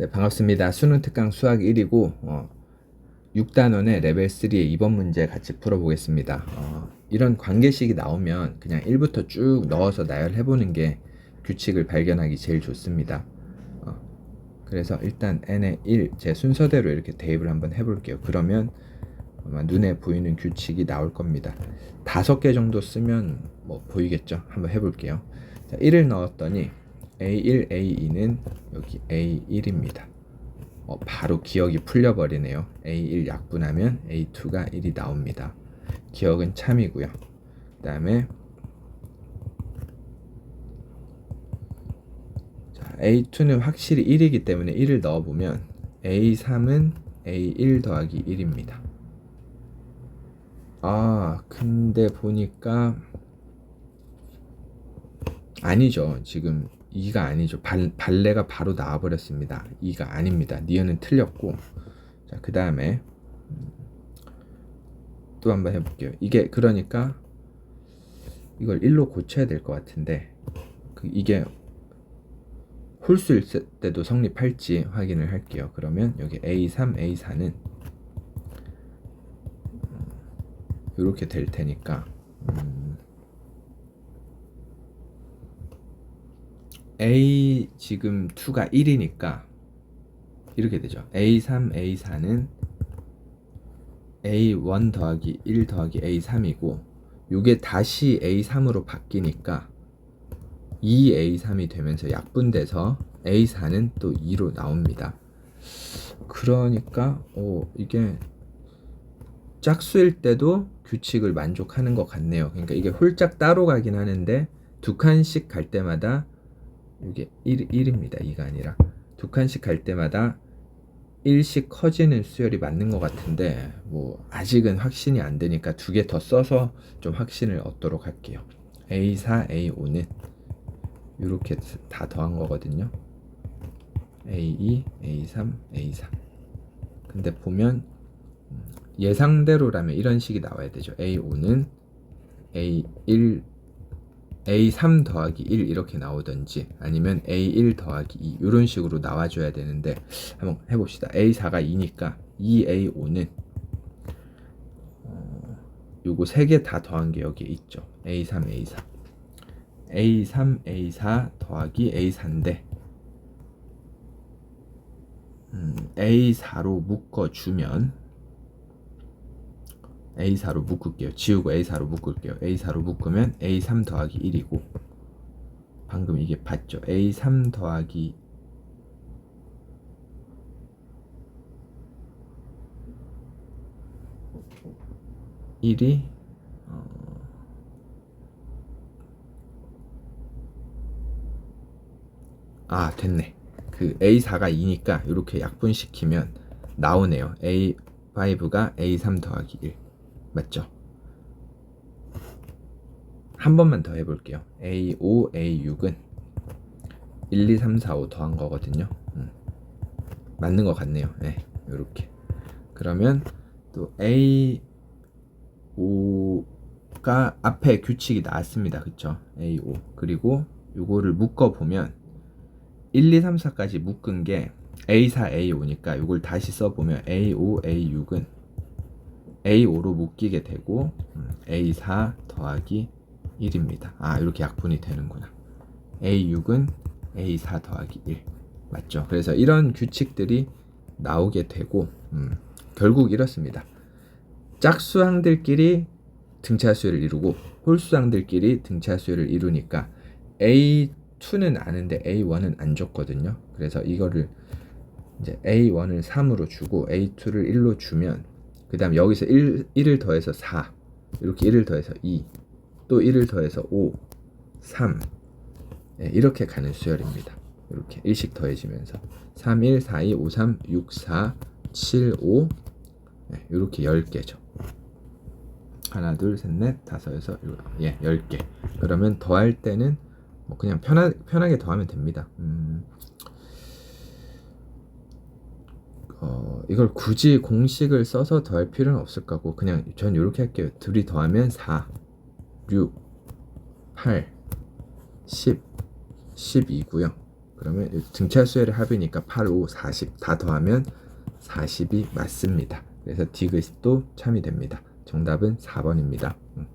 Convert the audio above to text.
네, 반갑습니다. 수능 특강 수학 1이고 어, 6단원의 레벨 3의 2번 문제 같이 풀어보겠습니다. 어, 이런 관계식이 나오면 그냥 1부터 쭉 넣어서 나열해 보는 게 규칙을 발견하기 제일 좋습니다. 어, 그래서 일단 n의 1, 제 순서대로 이렇게 대입을 한번 해볼게요. 그러면 아마 눈에 보이는 규칙이 나올 겁니다. 다섯 개 정도 쓰면 뭐 보이겠죠? 한번 해볼게요. 자, 1을 넣었더니 A1, A2는 여기 A1입니다. 어, 바로 기억이 풀려버리네요. A1 약분하면 A2가 1이 나옵니다. 기억은 참이고요. 그 다음에 자, A2는 확실히 1이기 때문에 1을 넣어보면 A3은 A1 더하기 1입니다. 아, 근데 보니까 아니죠. 지금 2가 아니죠. 발, 발레가 바로 나와버렸습니다. 2가 아닙니다. 니은은 틀렸고. 자, 그 다음에 또 한번 해볼게요. 이게 그러니까 이걸 1로 고쳐야 될 것 같은데 그 이게 홀수일 때도 성립할지 확인을 할게요. 그러면 여기 A3, A4는 이렇게 될 테니까 음, A 지금 2가 1이니까 이렇게 되죠. A3, A4는 A1 더하기 1 더하기 A3이고 이게 다시 A3으로 바뀌니까 2A3이 되면서 약분돼서 A4는 또 2로 나옵니다. 그러니까 오, 이게 짝수일 때도 규칙을 만족하는 것 같네요. 그러니까 이게 홀짝 따로 가긴 하는데 두 칸씩 갈 때마다 이게 1, 1입니다. 2가 아니라 두 칸씩 갈 때마다 1씩 커지는 수열이 맞는 것 같은데 뭐 아직은 확신이 안 되니까 두 개 더 써서 좀 확신을 얻도록 할게요. A4, A5는 이렇게 다 더한 거거든요. A2, A3, A4. 근데 보면 예상대로라면 이런 식이 나와야 되죠. A5는 A1, A3 더하기 1 이렇게 나오든지 아니면 A1 더하기 2 이런 식으로 나와줘야 되는데 한번 해봅시다. A4가 2니까 2A5는 어, 요거 세 개 다 더한 게 여기 있죠. A3, A4. A3, A4 더하기 A4인데 음, A4로 묶어주면 A4로 묶을게요. 지우고 A4로 묶을게요. A4로 묶으면 A3 더하기 1이고 방금 이게 봤죠? A3 더하기 일이 어... 아 됐네 그 A4가 2니까 이렇게 약분시키면 나오네요 A5가 A3 더하기 1 맞죠? 한 번만 더 해볼게요. A5, A6은 1, 2, 3, 4, 5 더한 거거든요. 음. 맞는 것 같네요. 네, 이렇게. 그러면 또 A5가 앞에 규칙이 나왔습니다. 그쵸? A5. 그리고 요거를 묶어 보면 1, 2, 3, 4까지 묶은 게 A4, A5니까 요걸 다시 써보면 A5, A6은 A5로 묶이게 되고 음, A4 더하기 1입니다. 아 이렇게 약분이 되는구나. A6은 A4 더하기 1 맞죠? 그래서 이런 규칙들이 나오게 되고 음, 결국 이렇습니다. 짝수항들끼리 등차수를 이루고 홀수항들끼리 등차수를 이루니까 A2는 아는데 A1은 안 줬거든요. 그래서 이거를 이제 A1을 3으로 주고 A2를 1로 주면 그 다음 여기서 1, 1을 더해서 4 이렇게 1을 더해서 2 또 1을 더해서 5 3 네, 이렇게 가는 수열입니다. 이렇게 1씩 더해지면서 3, 1, 4, 2, 5, 3, 6, 4, 7, 5 네, 이렇게 10개죠. 하나, 둘, 셋, 넷, 다섯, 여섯, 예, 10개. 그러면 더할 때는 뭐 그냥 편하, 편하게 더하면 됩니다. 음, 어, 이걸 굳이 공식을 써서 더할 필요는 없을 거고 그냥 전 이렇게 할게요. 둘이 더하면 4, 6, 8, 10, 12고요. 그러면 등차 수열의 합이니까 8, 5, 40 다 더하면 40이 맞습니다. 그래서 디귿도 참이 됩니다. 정답은 4번입니다. 음.